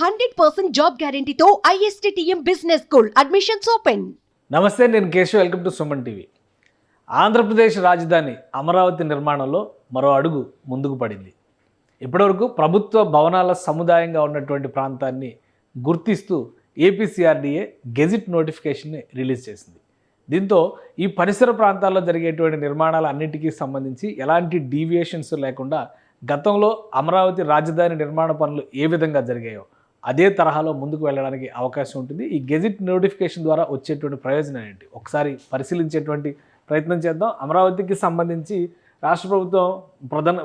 Hundred percent job గ్యారంటీతో ISTTM business school admissions open. నమస్తే నేను Keshav. Welcome to Suman TV. Andhra Pradesh రాజధాని అమరావతి నిర్మాణంలో మరో అడుగు ముందుకు పడింది. ఇప్పటివరకు ప్రభుత్వ భవనాల సముదాయంగా ఉన్నటువంటి ప్రాంతాన్ని గుర్తిస్తూ ఏపీసీఆర్డీఏ గెజిట్ నోటిఫికేషన్ని రిలీజ్ చేసింది. దీంతో ఈ పరిసర ప్రాంతాల్లో జరిగేటువంటి నిర్మాణాల అన్నిటికీ సంబంధించి ఎలాంటి డీవియేషన్స్ లేకుండా గతంలో అమరావతి రాజధాని నిర్మాణ పనులు ఏ విధంగా జరిగాయో అదే తరహాలో ముందుకు వెళ్ళడానికి అవకాశం ఉంటుంది. ఈ గెజిట్ నోటిఫికేషన్ ద్వారా వచ్చేటువంటి ప్రయోజనం ఏంటి? ఒకసారి పరిశీలించేటువంటి ప్రయత్నం చేద్దాం. అమరావతికి సంబంధించి రాష్ట్ర ప్రభుత్వం ప్రధాన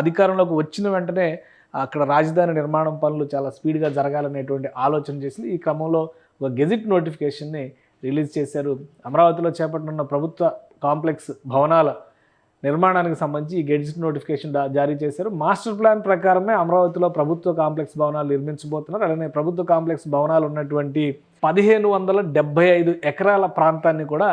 అధికారంలోకి వచ్చిన వెంటనే అక్కడ రాజధాని నిర్మాణం పనులు చాలా స్పీడ్గా జరగాలనేటువంటి ఆలోచన చేసింది. ఈ క్రమంలో ఒక గెజిట్ నోటిఫికేషన్ని రిలీజ్ చేశారు. అమరావతిలో చేపట్టనున్న ప్రభుత్వ కాంప్లెక్స్ భవనాల నిర్మాణానికి సంబంధించి ఈ గెజిట్ నోటిఫికేషన్ జారీ చేశారు. మాస్టర్ ప్లాన్ ప్రకారమే అమరావతిలో ప్రభుత్వ కాంప్లెక్స్ భవనాలు నిర్మించబోతున్నారు. అలానే ప్రభుత్వ కాంప్లెక్స్ భవనాలు ఉన్నటువంటి పదిహేను వందల డెబ్బై ఐదు ఎకరాల ప్రాంతాన్ని కూడా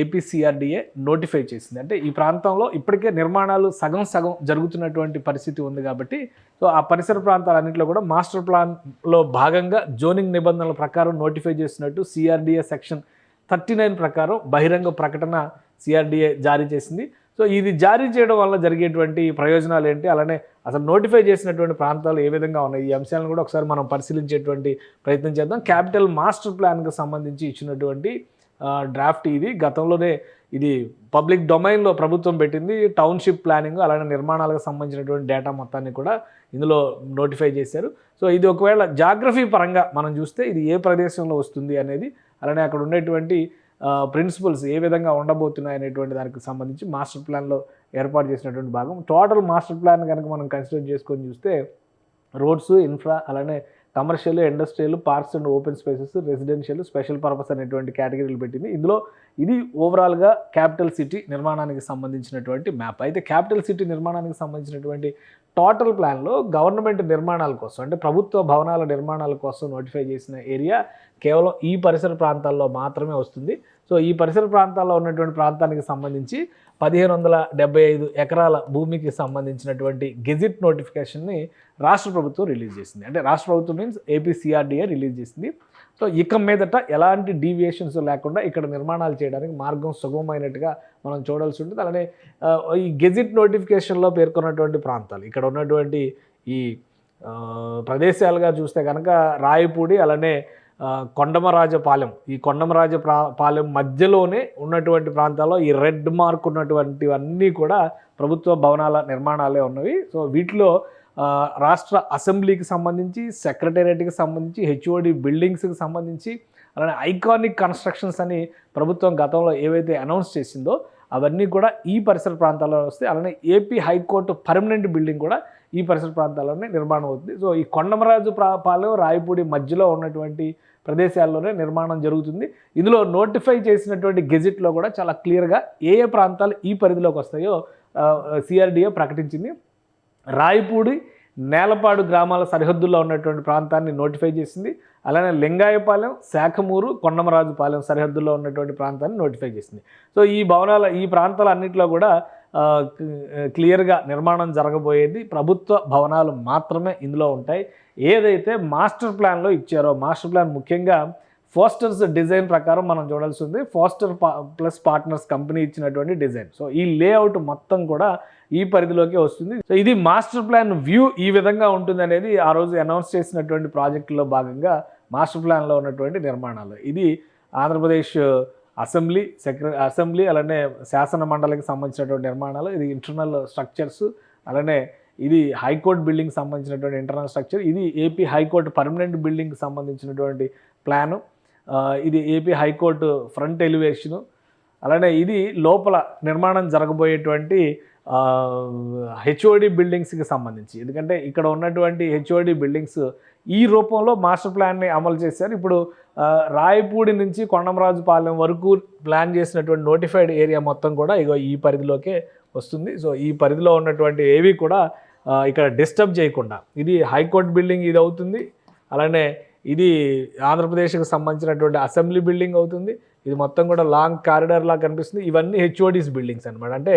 ఏపీసీఆర్డీఏ నోటిఫై చేసింది. అంటే ఈ ప్రాంతంలో ఇప్పటికే నిర్మాణాలు సగం సగం జరుగుతున్నటువంటి పరిస్థితి ఉంది కాబట్టి సో ఆ పరిసర ప్రాంతాలన్నింటిలో కూడా మాస్టర్ ప్లాన్లో భాగంగా జోనింగ్ నిబంధనల ప్రకారం నోటిఫై చేసినట్టు సిఆర్డీఏ సెక్షన్ థర్టీ నైన్ ప్రకారం బహిరంగ ప్రకటన సిఆర్డీఏ జారీ చేసింది. సో ఇది జారీ చేయడం వల్ల జరిగేటువంటి ప్రయోజనాలు ఏంటి? అలానే అసలు నోటిఫై చేసినటువంటి ప్రాంతాలు ఏ విధంగా ఉన్నాయి? ఈ అంశాలను కూడా ఒకసారి మనం పరిశీలించేటువంటి ప్రయత్నం చేద్దాం. క్యాపిటల్ మాస్టర్ ప్లాన్కి సంబంధించి ఇచ్చినటువంటి డ్రాఫ్ట్ ఇది. గతంలోనే ఇది పబ్లిక్ డొమైన్లో ప్రభుత్వం పెట్టింది. టౌన్షిప్ ప్లానింగ్ అలానే నిర్మాణాలకు సంబంధించినటువంటి డేటా మొత్తాన్ని కూడా ఇందులో నోటిఫై చేశారు. సో ఇది ఒకవేళ జాగ్రఫీ పరంగా మనం చూస్తే ఇది ఏ ప్రదేశంలో వస్తుంది అనేది అలానే అక్కడ ఉండేటువంటి ప్రిన్సిపల్స్ ఏ విధంగా ఉండబోతున్నాయి అనేటువంటి దానికి సంబంధించి మాస్టర్ ప్లాన్లో ఏర్పాటు చేసినటువంటి భాగం. టోటల్ మాస్టర్ ప్లాన్ కనుక మనం కన్సిడర్ చేసుకొని చూస్తే రోడ్స్ ఇన్ఫ్రా అలానే commercial industrial parks and open spaces residential special purpose అనేటువంటి కేటగిరీలు పెట్టింది. ఇందులో ఇది ఓవరాల్గా క్యాపిటల్ సిటీ నిర్మాణానికి సంబంధించినటువంటి మ్యాప్ అయితే క్యాపిటల్ సిటీ నిర్మాణానికి సంబంధించినటువంటి టోటల్ ప్లాన్లో గవర్నమెంట్ నిర్మాణాల కోసం అంటే ప్రభుత్వ భవనాల నిర్మాణాల కోసం నోటిఫై చేసిన ఏరియా కేవలం ఈ పరిసర ప్రాంతాల్లో మాత్రమే వస్తుంది. సో ఈ పరిసర ప్రాంతాల్లో ఉన్నటువంటి ప్రాంతానికి సంబంధించి పదిహేను వందల డెబ్బై ఐదు ఎకరాల భూమికి సంబంధించినటువంటి గెజిట్ నోటిఫికేషన్ని రాష్ట్ర ప్రభుత్వం రిలీజ్ చేసింది. అంటే రాష్ట్ర ప్రభుత్వం మీన్స్ ఏపీసీఆర్డీఏ రిలీజ్ చేసింది. సో ఇక మీదట ఎలాంటి డీవియేషన్స్ లేకుండా ఇక్కడ నిర్మాణాలు చేయడానికి మార్గం సుగమమైనట్టుగా మనం చూడాల్సి ఉంటుంది. అలానే ఈ గెజిట్ నోటిఫికేషన్లో పేర్కొన్నటువంటి ప్రాంతాలు. ఇక్కడ ఉన్నటువంటి ఈ ప్రదేశాలుగా చూస్తే కనుక రాయపూడి అలానే కొండమరాజపాలెం. ఈ కొండమరాజ పాలెం మధ్యలోనే ఉన్నటువంటి ప్రాంతాల్లో ఈ రెడ్ మార్క్ ఉన్నటువంటివన్నీ కూడా ప్రభుత్వ భవనాల నిర్మాణాలే ఉన్నవి. సో వీటిలో రాష్ట్ర అసెంబ్లీకి సంబంధించి సెక్రటేరియట్కి సంబంధించి హెచ్ఓడి బిల్డింగ్స్కి సంబంధించి అలానే ఐకానిక్ కన్స్ట్రక్షన్స్ అని ప్రభుత్వం గతంలో ఏవైతే అనౌన్స్ చేసిందో అవన్నీ కూడా ఈ పరిసర ప్రాంతాల్లో వస్తాయి. అలానే ఏపీ హైకోర్టు పర్మనెంట్ బిల్డింగ్ కూడా ఈ పరిసర ప్రాంతాల్లోనే నిర్మాణం అవుతుంది. సో ఈ కొండమరాజు ప్రాపాలెం రాయపూడి మధ్యలో ఉన్నటువంటి ప్రదేశాల్లోనే నిర్మాణం జరుగుతుంది. ఇందులో నోటిఫై చేసినటువంటి గెజిట్లో కూడా చాలా క్లియర్గా ఏ ఏ ప్రాంతాలు ఈ పరిధిలోకి వస్తాయో సిఆర్డిఏ ప్రకటించింది. రాయపూడి నేలపాడు గ్రామాల సరిహద్దుల్లో ఉన్నటువంటి ప్రాంతాన్ని నోటిఫై చేసింది. అలానే లింగాయపాలెం శాఖమూరు కొండమరాజుపాలెం సరిహద్దుల్లో ఉన్నటువంటి ప్రాంతాన్ని నోటిఫై చేసింది. సో ఈ భవనాల ఈ ప్రాంతాల అన్నింటిలో కూడా క్లియర్గా నిర్మాణం జరగబోయేది. ప్రభుత్వ భవనాలు మాత్రమే ఇందులో ఉంటాయి. ఏదైతే మాస్టర్ ప్లాన్లో ఇచ్చారో మాస్టర్ ప్లాన్ ముఖ్యంగా ఫోస్టర్స్ డిజైన్ ప్రకారం మనం చూడాల్సి ఉంది. ఫోస్టర్ ప్లస్ పార్ట్నర్స్ కంపెనీ ఇచ్చినటువంటి డిజైన్. సో ఈ లేఅవుట్ మొత్తం కూడా ఈ పరిధిలోకి వస్తుంది. సో ఇది మాస్టర్ ప్లాన్ వ్యూ ఈ విధంగా ఉంటుంది అనేది ఆ రోజు అనౌన్స్ చేసినటువంటి ప్రాజెక్టులో భాగంగా మాస్టర్ ప్లాన్లో ఉన్నటువంటి నిర్మాణాలు. ఇది ఆంధ్రప్రదేశ్ అసెంబ్లీ సెక్ర అసెంబ్లీ అలానే శాసన మండలికి సంబంధించినటువంటి నిర్మాణాలు. ఇది ఇంటర్నల్ స్ట్రక్చర్స్ అలానే ఇది హైకోర్టు బిల్డింగ్ సంబంధించినటువంటి ఇంటర్నల్ స్ట్రక్చర్. ఇది ఏపీ హైకోర్టు పర్మనెంట్ బిల్డింగ్కి సంబంధించినటువంటి ప్లాను. ఇది ఏపీ హైకోర్టు ఫ్రంట్ ఎలివేషను. అలానే ఇది లోపల నిర్మాణం జరగబోయేటువంటి హెచ్ఓడి బిల్డింగ్స్కి సంబంధించి. ఎందుకంటే ఇక్కడ ఉన్నటువంటి హెచ్ఓడి బిల్డింగ్స్ ఈ రూపంలో మాస్టర్ ప్లాన్ని అమలు చేశారు. ఇప్పుడు రాయపూడి నుంచి కొండమరాజుపాలెం వరకు ప్లాన్ చేసినటువంటి నోటిఫైడ్ ఏరియా మొత్తం కూడా ఇగో ఈ పరిధిలోకే వస్తుంది. సో ఈ పరిధిలో ఉన్నటువంటి ఏవి కూడా ఇక్కడ డిస్టర్బ్ చేయకుండా. ఇది హైకోర్టు బిల్డింగ్ ఇది అవుతుంది. అలానే ఇది ఆంధ్రప్రదేశ్కి సంబంధించినటువంటి అసెంబ్లీ బిల్డింగ్ అవుతుంది. ఇది మొత్తం కూడా లాంగ్ కారిడార్ లా కనిపిస్తుంది. ఇవన్నీ హెచ్ఓడిస్ బిల్డింగ్స్ అనమాట అంటే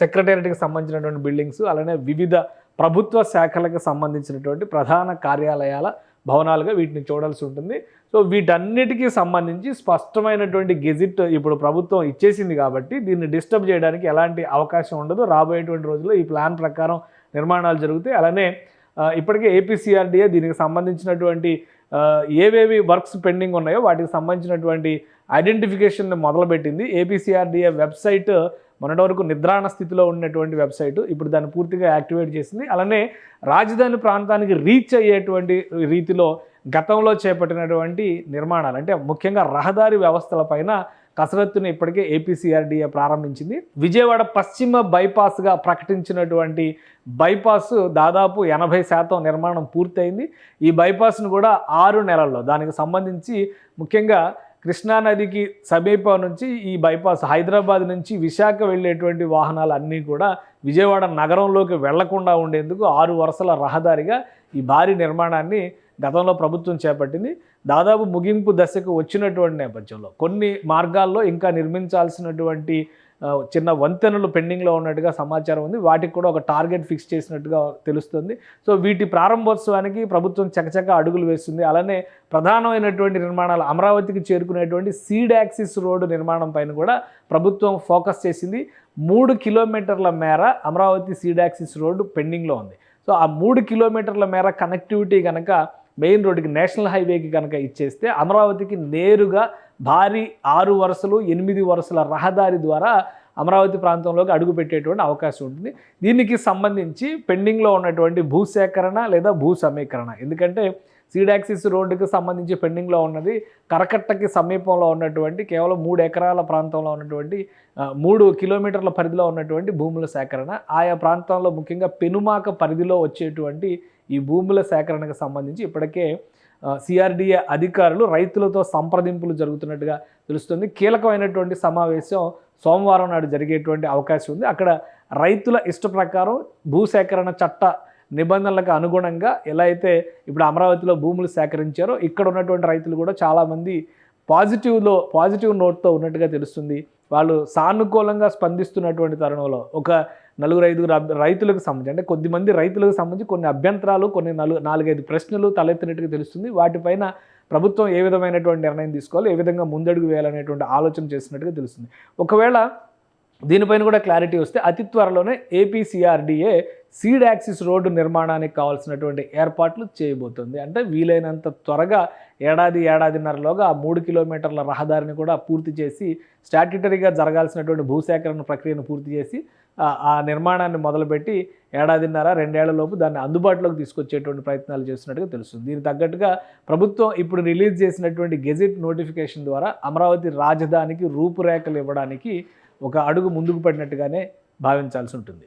సెక్రటేరియట్కి సంబంధించినటువంటి బిల్డింగ్స్ అలానే వివిధ ప్రభుత్వ శాఖలకు సంబంధించినటువంటి ప్రధాన కార్యాలయాల భవనాలుగా వీటిని చూడాల్సి ఉంటుంది. సో వీటన్నిటికీ సంబంధించి స్పష్టమైనటువంటి గెజిట్ ఇప్పుడు ప్రభుత్వం ఇచ్చేసింది కాబట్టి దీన్ని డిస్టర్బ్ చేయడానికి ఎలాంటి అవకాశం ఉండదు. రాబోయేటువంటి రోజుల్లో ఈ ప్లాన్ ప్రకారం నిర్మాణాలు జరుగుతాయి. అలానే ఇప్పటికే ఏపీసీఆర్డీఏ దీనికి సంబంధించినటువంటి ఏవేవి వర్క్స్ పెండింగ్ ఉన్నాయో వాటికి సంబంధించినటువంటి ఐడెంటిఫికేషన్ మొదలుపెట్టింది ఏపీసీఆర్డీఏ వెబ్సైట్. మొన్నటి వరకు నిద్రాణ స్థితిలో ఉన్నటువంటి వెబ్సైట్. ఇప్పుడు దాన్ని పూర్తిగా యాక్టివేట్ చేసింది. అలానే రాజధాని ప్రాంతానికి రీచ్ అయ్యేటువంటి రీతిలో గతంలో చేపట్టినటువంటి నిర్మాణాలు అంటే ముఖ్యంగా రహదారి వ్యవస్థలపైన కసరత్తుని ఇప్పటికే ఏపీసీఆర్డీఏ ప్రారంభించింది. విజయవాడ పశ్చిమ బైపాస్గా ప్రకటించినటువంటి బైపాస్ దాదాపు ఎనభై శాతం నిర్మాణం పూర్తయింది. ఈ బైపాస్ను కూడా ఆరు నెలల్లో దానికి సంబంధించి ముఖ్యంగా కృష్ణానదికి సమీపం నుంచి ఈ బైపాస్ హైదరాబాద్ నుంచి విశాఖ వెళ్ళేటువంటి వాహనాలు అన్నీ కూడా విజయవాడ నగరంలోకి వెళ్ళకుండా ఉండేందుకు ఆరు వరుసల రహదారిగా ఈ భారీ నిర్మాణాన్ని గతంలో ప్రభుత్వం చేపట్టింది. దాదాపు ముగింపు దశకు వచ్చినటువంటి నేపథ్యంలో కొన్ని మార్గాల్లో ఇంకా నిర్మించాల్సినటువంటి చిన్న వంతెనలు పెండింగ్లో ఉన్నట్టుగా సమాచారం ఉంది. వాటికి కూడా ఒక టార్గెట్ ఫిక్స్ చేసినట్టుగా తెలుస్తుంది. సో వీటి ప్రారంభోత్సవానికి ప్రభుత్వం చకచక అడుగులు వేస్తుంది. అలానే ప్రధానమైనటువంటి నిర్మాణాలు అమరావతికి చేరుకునేటువంటి సీడ్ యాక్సిస్ రోడ్డు నిర్మాణం పైన కూడా ప్రభుత్వం ఫోకస్ చేసింది. మూడు కిలోమీటర్ల మేర అమరావతి సీడ్ యాక్సిస్ రోడ్డు పెండింగ్లో ఉంది. సో ఆ మూడు కిలోమీటర్ల మేర కనెక్టివిటీ కనుక మెయిన్ రోడ్డుకి నేషనల్ హైవేకి కనుక ఇచ్చేస్తే అమరావతికి నేరుగా భారీ ఆరు వరుసలు ఎనిమిది వరుసల రహదారి ద్వారా అమరావతి ప్రాంతంలోకి అడుగు పెట్టేటువంటి అవకాశం ఉంటుంది. దీనికి సంబంధించి పెండింగ్లో ఉన్నటువంటి భూసేకరణ లేదా భూ సమీకరణ. ఎందుకంటే సీడాక్సిస్ రోడ్డుకి సంబంధించి పెండింగ్లో ఉన్నది కరకట్టకి సమీపంలో ఉన్నటువంటి కేవలం మూడు ఎకరాల ప్రాంతంలో ఉన్నటువంటి మూడు కిలోమీటర్ల పరిధిలో ఉన్నటువంటి భూముల సేకరణ. ఆయా ప్రాంతంలో ముఖ్యంగా పెనుమాక పరిధిలో వచ్చేటువంటి ఈ భూముల సేకరణకు సంబంధించి ఇప్పటికే సిఆర్డిఏ అధికారులు రైతులతో సంప్రదింపులు జరుగుతున్నట్టుగా తెలుస్తుంది. కీలకమైనటువంటి సమావేశం సోమవారం నాడు జరిగేటువంటి అవకాశం ఉంది. అక్కడ రైతుల ఇష్ట ప్రకారం భూసేకరణ చట్ట నిబంధనలకు అనుగుణంగా ఎలా అయితే ఇప్పుడు అమరావతిలో భూములు సేకరించారో ఇక్కడ ఉన్నటువంటి రైతులు కూడా చాలామంది పాజిటివ్లో పాజిటివ్ నోట్తో ఉన్నట్టుగా తెలుస్తుంది. వాళ్ళు సానుకూలంగా స్పందిస్తున్నటువంటి తరుణంలో ఒక నలుగురు ఐదుగురు రైతులకు సంబంధించి అంటే కొద్దిమంది రైతులకు సంబంధించి కొన్ని అభ్యంతరాలు కొన్ని నలుగు నాలుగైదు ప్రశ్నలు తలెత్తినట్టుగా తెలుస్తుంది. వాటిపైన ప్రభుత్వం ఏ విధమైనటువంటి నిర్ణయం తీసుకోవాలి ఏ విధంగా ముందడుగు వేయాలనేటువంటి ఆలోచన చేసినట్టుగా తెలుస్తుంది. ఒకవేళ దీనిపైన కూడా క్లారిటీ వస్తే అతి త్వరలోనే ఏపీసీఆర్డీఏ సీడ్ యాక్సిస్ రోడ్డు నిర్మాణానికి కావాల్సినటువంటి ఏర్పాట్లు చేయబోతుంది. అంటే వీలైనంత త్వరగా ఏడాది ఏడాదిన్నరలోగా ఆ మూడు కిలోమీటర్ల రహదారిని కూడా పూర్తి చేసి స్టాట్యుటరీగా జరగాల్సినటువంటి భూసేకరణ ప్రక్రియను పూర్తి చేసి ఆ- నిర్మాణాన్ని మొదలుపెట్టి ఏడాదిన్నర రెండేళ్ళలోపు దాన్ని అందుబాటులోకి తీసుకొచ్చేటువంటి ప్రయత్నాలు చేస్తున్నట్టుగా తెలుస్తుంది. దీనికి తగ్గట్టుగా ప్రభుత్వం ఇప్పుడు రిలీజ్ చేసినటువంటి గెజిట్ నోటిఫికేషన్ ద్వారా అమరావతి రాజధానికి రూపురేఖలు ఇవ్వడానికి ఒక అడుగు ముందుకు పడినట్టుగానే భావించాల్సి ఉంటుంది.